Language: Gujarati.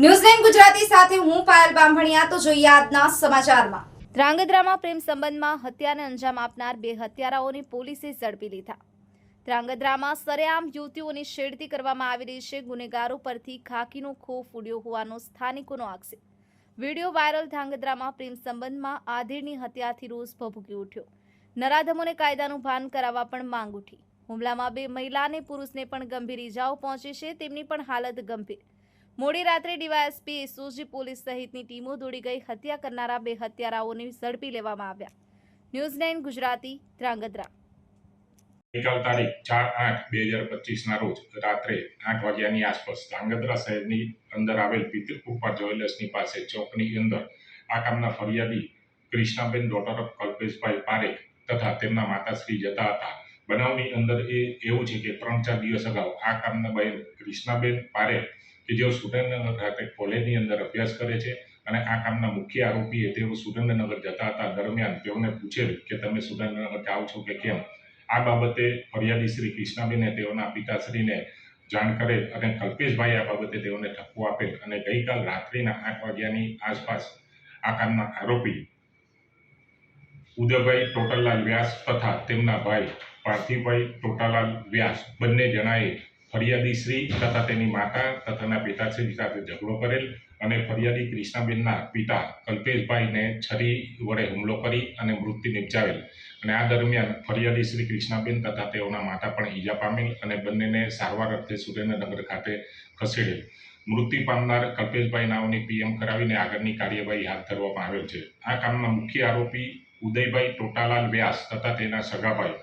ન્યૂઝ ગુજરાતી ગુનેગારો પરથી ખાકીનો ખોફ ઉડ્યો હોવાનો સ્થાનિકોનો આક્ષેપ. વીડિયો વાયરલ ધ્રાંગધ્રામાં પ્રેમ સંબંધમાં આધીરની હત્યાથી રોષ ભભૂકી ઉઠ્યો. નરાધમોને કાયદાનું ભાન કરાવવા પણ માંગ ઉઠી. હુમલામાં બે મહિલા અને પુરુષને પણ ગંભીર ઇજાઓ પહોંચી છે. તેમની પણ હાલત ગંભીર. મોડી રાત્રે ડીવાયએસપી એસઓજી પોલીસ સહિતની ટીમો દોડી ગઈ. હત્યા કરનારા બે હત્યારાઓને ઝડપી લેવામાં આવ્યા. News nine Gujarati, Dhrangadhra. ગઈકાલ તારીખ ચાર આઠ બે હજાર પચીસના રોજ રાત્રે આઠ વાગ્યાની આસપાસ ધ્રાંગધ્રા શહેરની અંદર આવેલ પિતૃકુપા જ્વેલર્સની પાસે ચોકની અંદર આ કામના ફરિયાદી કૃષ્ણાબેન ડોટર ઓફ કલ્પેશભાઈ પારેખ તથા તેમના માતાશ્રી જતા હતા. બનાવની અંદર એ એવું છે કે ત્રણ ચાર દિવસ અગાઉ આ કામના બહેન કૃષ્ણાબેન પારેખ કે જેઓ સુરેન્દ્રનગર ખાતે કોલેજની અંદર અભ્યાસ કરે છે અને આ કામના મુખ્ય આરોપીએ તેઓ સુરેન્દ્રનગર જતા હતા. દરમિયાન તેઓને પૂછેલ કે તમે સુરેન્દ્રનગર જાઓ છો કે કેમ? આ બાબતે ફરિયાદી શ્રી કૃષ્ણાબેને તેઓના પિતાશ્રીને જાણ કરેલ અને કલ્પેશભાઈ આ બાબતે તેઓને ઠપકો આપેલ અને ગઈકાલ રાત્રિના આઠ વાગ્યાની આસપાસ આ કામના આરોપી ઉદયભાઈ ટોટલલાલ વ્યાસ તથા તેમના ભાઈ પાર્થિવભાઈ ટોટાલાલ વ્યાસ બંને જણાએ ફરિયાદી શ્રી તથા તેની માતા તથા તેના પિતાશ્રી સાથે ઝઘડો કરેલ અને ફરિયાદી કૃષ્ણાબેનના પિતા કલ્પેશભાઈને છરી વડે હુમલો કરી અને મૃત્યુ નિપજાવેલ. અને આ દરમિયાન ફરિયાદી શ્રી કૃષ્ણાબેન તથા તેઓના માતા પણ ઈજા પામેલ અને બંનેને સારવાર અર્થે સુરેન્દ્રનગર ખાતે ખસેડેલ. મૃત્યુ પામનાર કલ્પેશભાઈ નાઓની પીએમ કરાવીને આગળની કાર્યવાહી હાથ ધરવામાં આવેલ છે. આ કામના મુખ્ય આરોપી ઉદયભાઈ ટોટાલાલ વ્યાસ તથા તેના સગાભાઈ